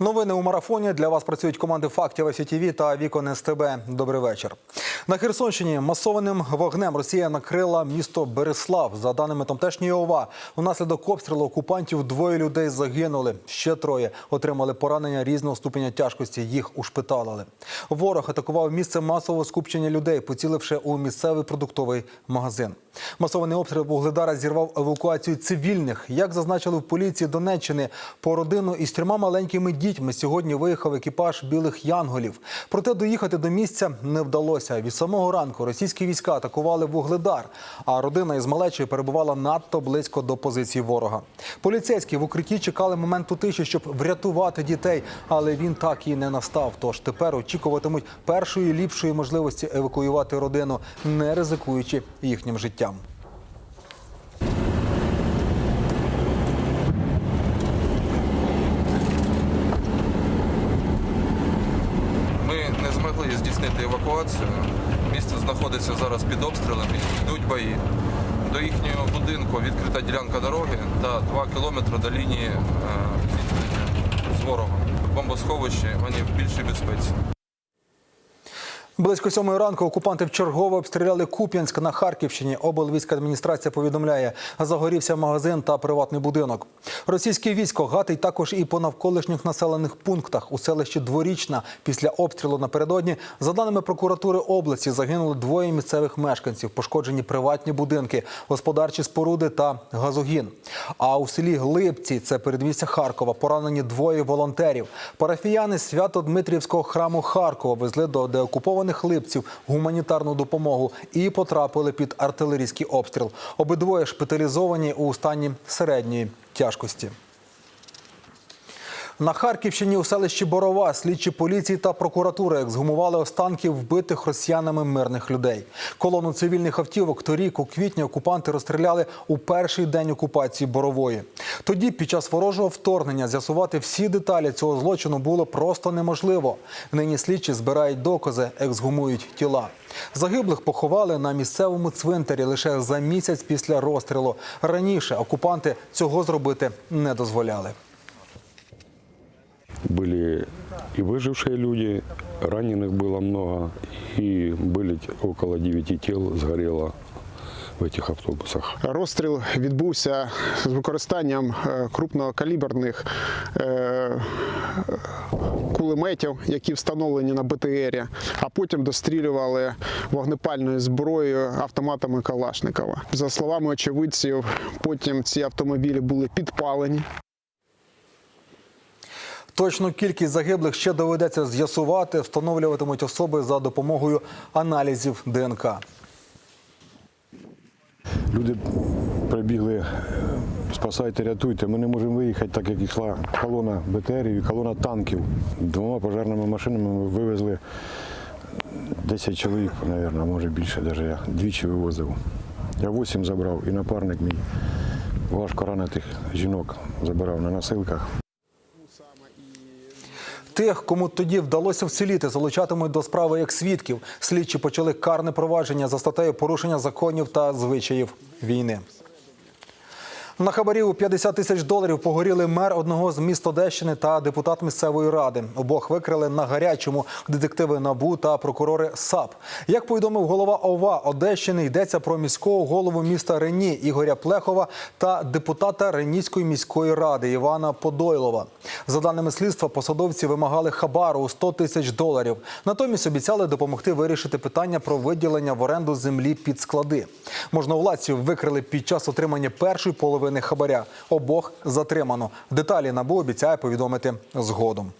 Новини у марафоні для вас працюють команди фактів СІТВ та Вікон СТБ. Добрий вечір. На Херсонщині масованим вогнем Росія накрила місто Береслав. За даними тамтешньої ОВА, унаслідок обстрілу окупантів двоє людей загинули. Ще троє отримали поранення різного ступеня тяжкості. Їх ушпиталили. Ворог атакував місце масового скупчення людей, поціливши у місцевий продуктовий магазин. Масований обстріл Вугледара зірвав евакуацію цивільних. Як зазначили в поліції Донеччини, по родину із трьома маленькими дітьми сьогодні виїхав екіпаж білих янголів. Проте доїхати до місця не вдалося. Від самого ранку російські війська атакували Вугледар, а родина із малечою перебувала надто близько до позиції ворога. Поліцейські в укритті чекали моменту тиші, щоб врятувати дітей, але він так і не настав. Тож тепер очікуватимуть першої ліпшої можливості евакуювати родину, не ризикуючи їхнім життям. Ми не змогли здійснити евакуацію. Місто знаходиться зараз під обстрілами, йдуть бої. До їхнього будинку відкрита ділянка дороги та 2 кілометри до лінії зіткнення з ворогом. Бомбосховищі вони в більшій безпеці. Близько сьомої ранку окупанти вчергово обстріляли Куп'янськ на Харківщині. Облвійська адміністрація повідомляє, загорівся магазин та приватний будинок. Російське військо гатить також і по навколишніх населених пунктах у селищі Дворічна. Після обстрілу напередодні, за даними прокуратури області, загинули двоє місцевих мешканців, пошкоджені приватні будинки, господарчі споруди та газогін. А у селі Глибці, це передмістя Харкова, поранені двоє волонтерів. Парафіяни Свято-Дмитрівського храму Харкова везли до деокупованих Липців гуманітарну допомогу і потрапили під артилерійський обстріл. Обидвоє шпиталізовані у стані середньої тяжкості. На Харківщині у селищі Борова слідчі поліції та прокуратури ексгумували останки вбитих росіянами мирних людей. Колону цивільних автівок торік у квітні окупанти розстріляли у перший день окупації Борової. Тоді, під час ворожого вторгнення, з'ясувати всі деталі цього злочину було просто неможливо. Нині слідчі збирають докази, ексгумують тіла. Загиблих поховали на місцевому цвинтарі лише за місяць після розстрілу. Раніше окупанти цього зробити не дозволяли Были и выжившие люди, раненых было много, и были около 9 тел сгорело в этих автобусах. Розстріл відбувся з використанням е, крупнокаліберних е, кулеметів, які встановлені на БТРі, а потім дострілювали вогнепальною зброєю автоматами Калашникова. За словами очевидців, потім ці автомобілі були підпалені. Точну кількість загиблих ще доведеться з'ясувати. Встановлюватимуть особи за допомогою аналізів ДНК. Люди прибігли, спасайте, рятуйте. Ми не можемо виїхати, так як йшла колона БТРів і колона танків. Двома пожежними машинами ми вивезли 10 чоловік, мабуть, може більше, навіть я двічі вивозив. Я 8 забрав і напарник мій важко ранених жінок забирав на носилках. Тих, кому тоді вдалося вціліти, залучатимуть до справи як свідків. Слідчі почали карне провадження за статтею порушення законів та звичаїв війни. На хабарі у 50 тисяч доларів погоріли мер одного з міст Одещини та депутат місцевої ради. Обох викрили на гарячому детективи НАБУ та прокурори САП. Як повідомив голова ОВА Одещини, йдеться про міського голову міста Рені Ігоря Плехова та депутата Реніської міської ради Івана Подойлова. За даними слідства, посадовці вимагали хабару у 100 тисяч доларів. Натомість обіцяли допомогти вирішити питання про виділення в оренду землі під склади. Можновладців викрили під час отримання першої половини хабаря. Обох затримано. Деталі набу обіцяє повідомити згодом.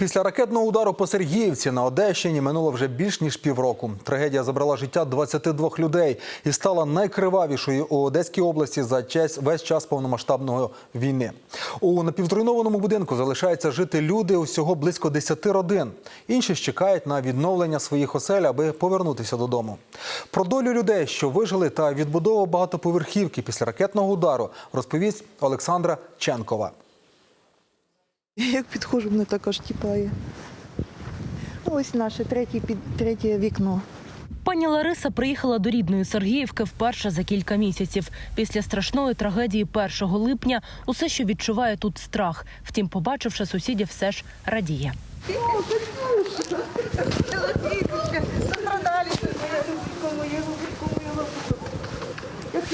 Після ракетного удару по Сергіївці на Одещині минуло вже більш ніж півроку. Трагедія забрала життя 22 людей і стала найкривавішою у Одеській області за час весь час повномасштабної війни. У напівзруйнованому будинку залишаються жити люди усього близько 10 родин. Інші ж чекають на відновлення своїх осель, аби повернутися додому. Про долю людей, що вижили, та відбудову багатоповерхівки після ракетного удару, розповість Олександра Ченкова. Я Як підходжу, мене також тіпає. Ну, ось наше третє, під, третє вікно. Пані Лариса приїхала до рідної Сергіївки вперше за кілька місяців. Після страшної трагедії 1 липня усе, що відчуває тут страх. Втім, побачивши сусідів, все ж радіє. Як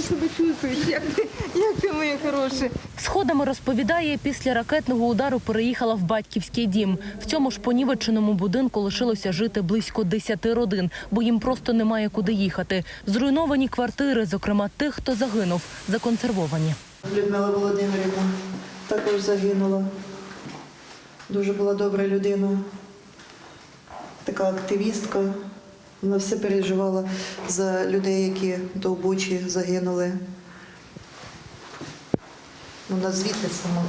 себе чувствуєш? Як ти, як ти моє хороше? Сходами розповідає, після ракетного удару переїхала в батьківський дім. В цьому ж понівеченому будинку лишилося жити близько 10 родин, бо їм просто немає куди їхати. Зруйновані квартири, зокрема тих, хто загинув, законсервовані. Людмила Володимирівна також загинула. Дуже була добра людина, така активістка. Вона все переживала за людей, які до Бучі загинули. Вона звідти сама.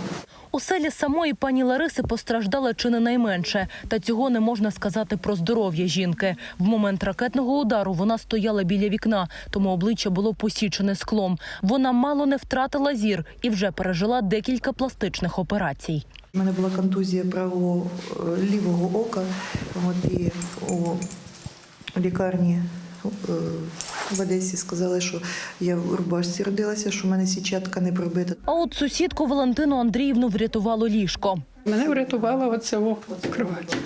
У селі самої пані Лариси постраждала чи не найменше. Та цього не можна сказати про здоров'я жінки. В момент ракетного удару вона стояла біля вікна, тому обличчя було посічене склом. Вона мало не втратила зір і вже пережила декілька пластичних операцій. У мене була контузія правого е, лівого ока. От, і у лікарні е, в Одесі сказали, що я в рубашці родилася, що в мене січатка не пробита. А от сусідку Валентину Андріївну врятувало ліжко. Мене врятувала оце о, кровать,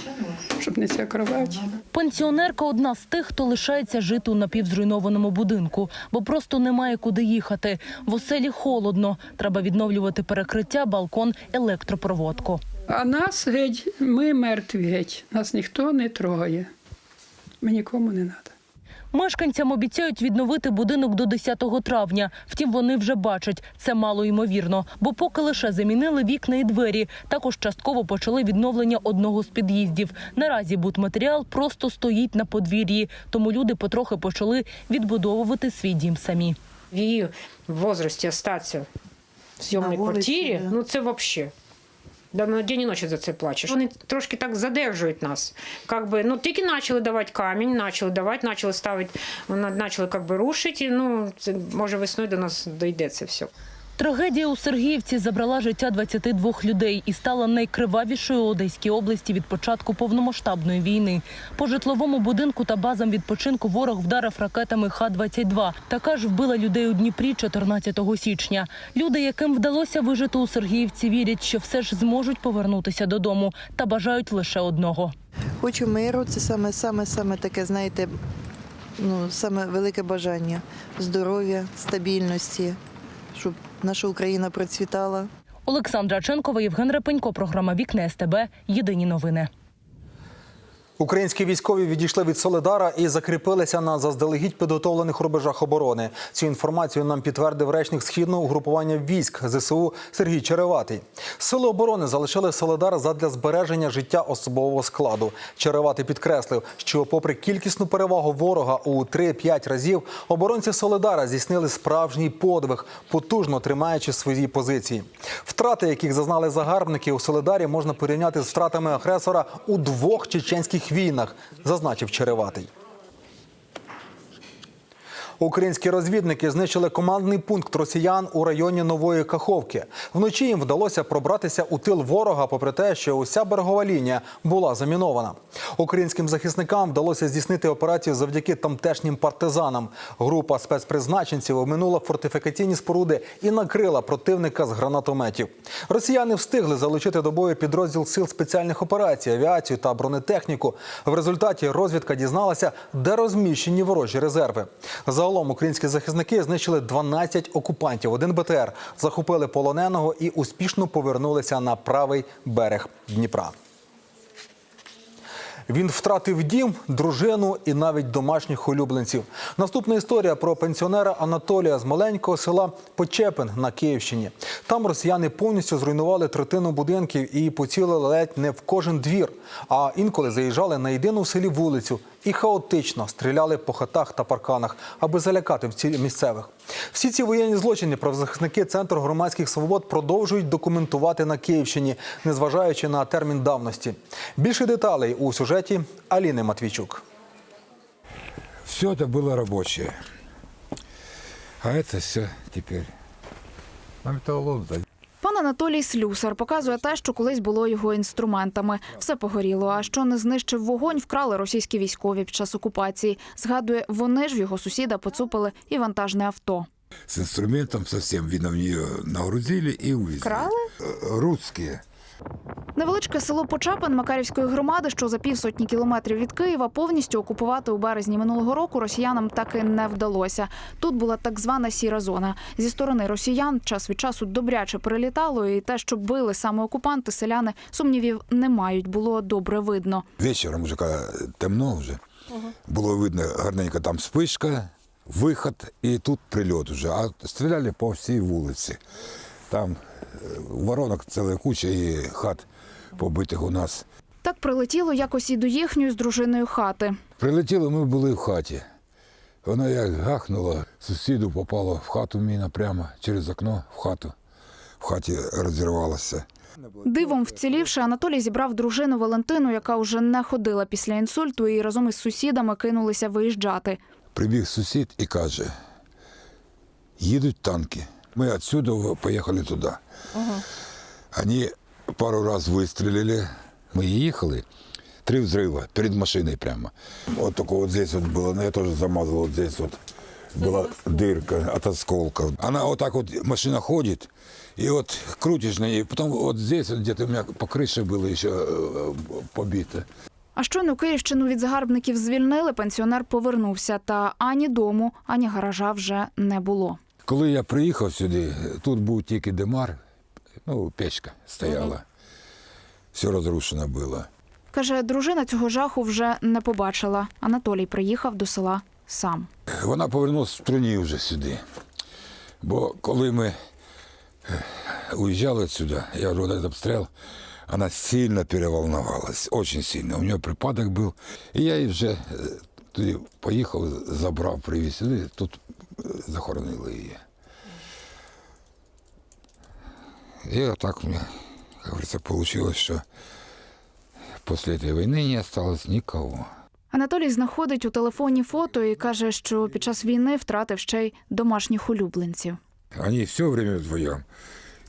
щоб не ця кровать. Пенсіонерка одна з тих, хто лишається жити у напівзруйнованому будинку, бо просто немає куди їхати. В оселі холодно. Треба відновлювати перекриття, балкон, електропроводку. А нас геть, ми мертві геть. Нас ніхто не трогає. Ми нікому не треба. Мешканцям обіцяють відновити будинок до 10 травня. Втім, вони вже бачать це мало ймовірно, бо поки лише замінили вікна і двері. Також частково почали відновлення одного з під'їздів. Наразі будматеріал просто стоїть на подвір'ї, тому люди потрохи почали відбудовувати свій дім самі. в її возрасті остатися в На вулиці, квартирі, да. ну це взагалі. На день і ночі за це плачеш. Вони трошки так задержують нас. Как би, ну, тільки почали давати камінь, почали давати, почали ставити, почали рушити. Ну, це, може, весною до нас дійде це все. Трагедія у Сергіївці забрала життя 22 людей і стала найкривавішою у Одеській області від початку повномасштабної війни. По житловому будинку та базам відпочинку ворог вдарив ракетами Х-22. Така ж вбила людей у Дніпрі 14 січня. Люди, яким вдалося вижити у Сергіївці, вірять, що все ж зможуть повернутися додому та бажають лише одного. Хочу миру, це саме, саме, саме таке, знаєте, ну, саме велике бажання здоров'я, стабільності, щоб наша Україна процвітала. Олександра Ченкова, Євген Репенько, програма Вікне СТБ. Єдині новини. Українські військові відійшли від Соледара і закріпилися на заздалегідь підготовлених рубежах оборони. Цю інформацію нам підтвердив речник східного угрупування військ ЗСУ Сергій Череватий. Сили оборони залишили Соледар задля збереження життя особового складу. Череватий підкреслив, що, попри кількісну перевагу ворога у 3-5 разів, оборонці Соледара здійснили справжній подвиг, потужно тримаючи свої позиції. Втрати, яких зазнали загарбники у Соледарі, можна порівняти з втратами агресора у двох чеченських війнах, зазначив Череватий. Українські розвідники знищили командний пункт росіян у районі Нової Каховки. Вночі їм вдалося пробратися у тил ворога, попри те, що уся берегова лінія була замінована. Українським захисникам вдалося здійснити операцію завдяки тамтешнім партизанам. Група спецпризначенців оминула фортифікаційні споруди і накрила противника з гранатометів. Росіяни встигли залучити до бою підрозділ сил спеціальних операцій, авіацію та бронетехніку. В результаті розвідка дізналася, де розміщені ворожі резерви. Загалом українські захисники знищили 12 окупантів, один БТР, захопили полоненого і успішно повернулися на правий берег Дніпра. Він втратив дім, дружину і навіть домашніх улюбленців. Наступна історія про пенсіонера Анатолія з маленького села Почепин на Київщині. Там росіяни повністю зруйнували третину будинків і поцілили ледь не в кожен двір. А інколи заїжджали на єдину в селі вулицю і хаотично стріляли по хатах та парканах, аби залякати в місцевих. Всі ці воєнні злочини правозахисники Центру громадських свобод продовжують документувати на Київщині, незважаючи на термін давності. Більше деталей у сюжеті Аліни Матвійчук. Все это было рабочее. А это все теперь на металлолом сдать. Пан Анатолій Слюсар показує те, що колись було його інструментами. Все погоріло. А що не знищив вогонь, вкрали російські військові під час окупації. Згадує, вони ж в його сусіда поцупили і вантажне авто. С инструментом совсем, видно, в нее нагрузили и увезли. Крали? Э, Русские. Невеличке село Почапин Макарівської громади, що за півсотні кілометрів від Києва, повністю окупувати у березні минулого року росіянам так і не вдалося. Тут була так звана сіра зона. Зі сторони росіян час від часу добряче прилітало, і те, що били саме окупанти, селяни сумнівів не мають. Було добре видно. Вечером уже, когда темно вже, було видно гарненько там спишка, виход і тут прильот уже. А стріляли по всій вулиці. Там воронок ціла куча і хат побитих у нас. Так прилетіло якось і до їхньої з дружиною хати. Прилетіли, ми були в хаті. Воно як гахнуло, сусіду попало в хату міна прямо через окно в хату. В хаті розірвалося. Дивом вцілівши, Анатолій зібрав дружину Валентину, яка вже не ходила після інсульту, і разом із сусідами кинулися виїжджати. Прибіг сусід і каже: їдуть танки. Ми відсюди поїхали туди. Вони пару разів вистрілили. Ми їхали. Три взрыва перед машиной прямо. Вот только вот здесь вот было, ну я тоже замазал вот здесь вот. Была дырка от осколков. Она вот так вот, машина ходит, и вот крутишь на ней. Потом вот здесь вот где-то у меня по крыше было еще э, побито. А щойно Київщину від загарбників звільнили, пенсіонер повернувся. Та ані дому, ані гаража вже не було. Коли я приїхав сюди, тут був тільки демар, ну, печка стояла. Все розрушено було. Каже, дружина цього жаху вже не побачила. Анатолій приїхав до села сам. Вона повернулася в струні вже сюди. Бо коли ми е, уїжджали сюди, я вже этот обстріл, вона сильно переволновалась, дуже сильно. У нее припадок був. І я її вже е, туди поїхав, забрав, привіз сюди, тут захоронили її. І отак у мене, як говориться, вийшло, що після цієї війни не залишилось нікого. Анатолій знаходить у телефоні фото і каже, що під час війни втратив ще й домашніх улюбленців. Они все время вдвоем.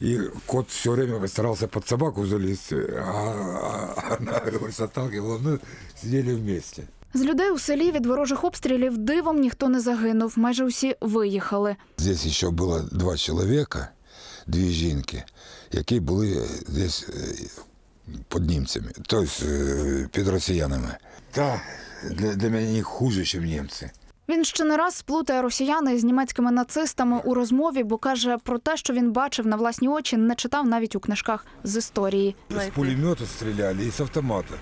И кот все время старался под собаку залезть, а а она его отталкивала, мы сидели вместе. З людей у селі від ворожих обстрілів дивом ніхто не загинув. Майже усі виїхали. Здесь еще было два человека, дві жінки, які були десь е, під німцями, тобто е, під росіянами. Та для, для мене хуже, ніж німці. Він ще не раз сплутає росіяни з німецькими нацистами у розмові, бо каже про те, що він бачив на власні очі, не читав навіть у книжках з історії. С пулемета стреляли и с автомата.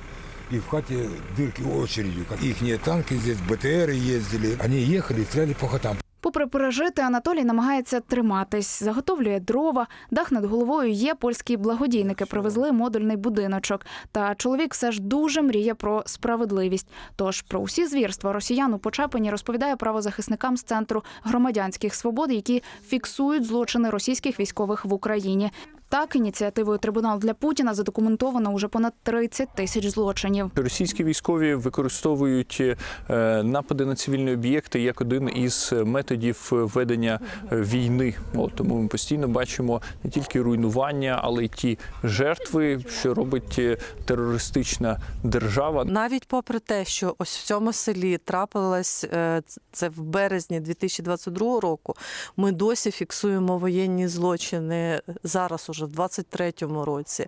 И в хате дырки очередью. Ихние танки здесь, БТРы ездили. Они ехали и стреляли по хатам. Попри пережити, Анатолій намагається триматись, заготовлює дрова. Дах над головою є. Польські благодійники привезли модульний будиночок. Та чоловік все ж дуже мріє про справедливість. Тож про усі звірства росіян у Почепині розповідає правозахисникам з центру громадянських свобод, які фіксують злочини російських військових в Україні. Так, ініціативою Трибунал для Путіна задокументовано уже понад 30 тисяч злочинів. Російські військові використовують е, напади на цивільні об'єкти як один із методів ведення війни. От, тому ми постійно бачимо не тільки руйнування, але й ті жертви, що робить е, терористична держава. Навіть попри те, що ось в цьому селі трапилось е, це в березні 2022 року, ми досі фіксуємо воєнні злочини зараз, уже в 23-му році.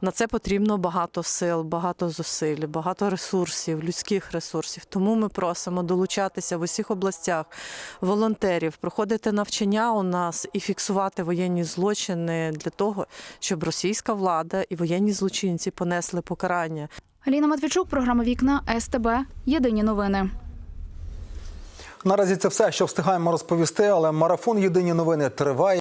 На це потрібно багато сил, багато зусиль, багато ресурсів, людських ресурсів. Тому ми просимо долучатися в усіх областях волонтерів, проходити навчання у нас і фіксувати воєнні злочини для того, щоб російська влада і воєнні злочинці понесли покарання. Аліна Матвійчук, програма Вікна СТБ. Єдині новини. Наразі це все, що встигаємо розповісти, але марафон Єдині новини триває.